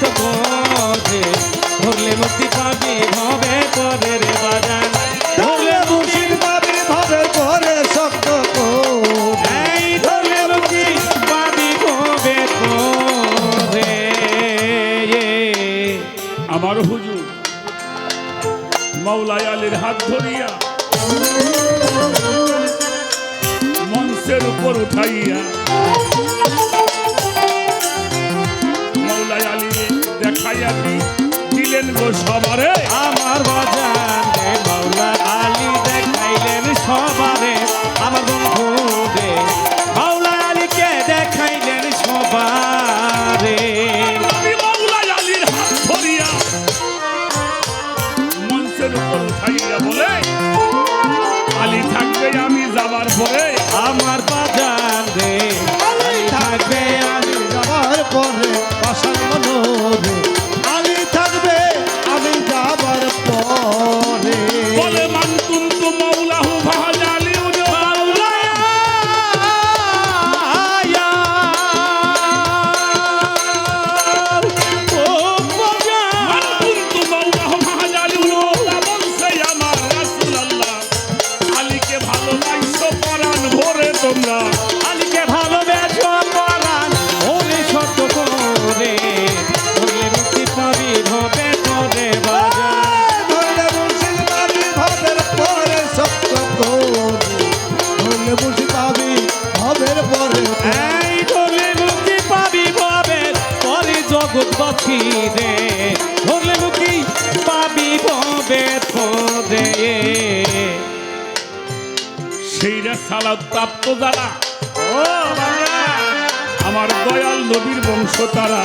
মুক্ত পথে ধরলে মুক্তি পাবি ভবে পরের বাজান। ধরলে মুক্তি পাবি ভবে পরে শক্ত এই ধরলে মুক্তি পাবি ভবে পরে আমার হুজুর মাওলাই আলীর হাত ধরিয়া মঞ্চের উপর উঠাইয়া আপনি দিলেন আমার বাজার মাওলা আলী দেখাইলেন সবারে আমার বন্ধু দেখাইলেন সবারে। আমি বলে আলী থাকবে আমি যাবার পরে। আমার ফিরে ধরলে মুখি পাবি বেথরে সেইরা সালা ও আমার দয়াল নবীর বংশ তারা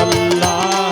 আল্লাহ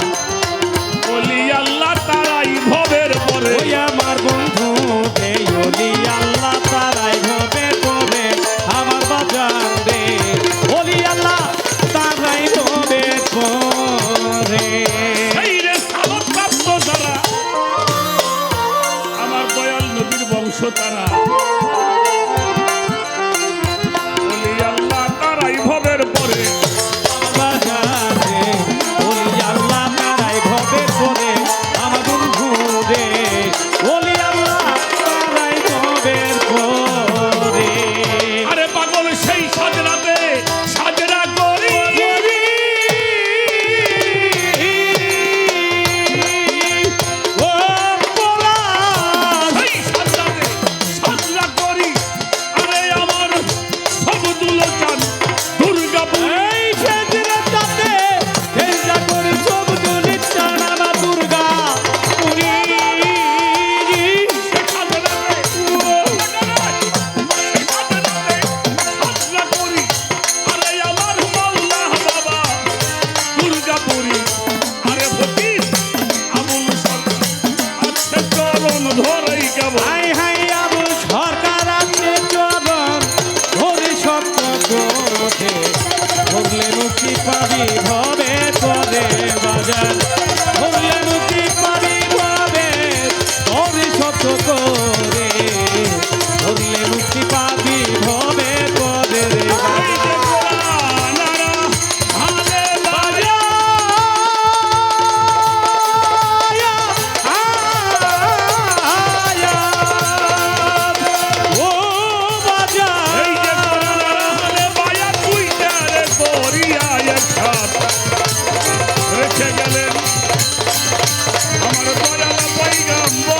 জোরে ভরলে রুচি পাবি ভবে তোরে বাজার। ভরলে রুচি পাবি ভবে তোর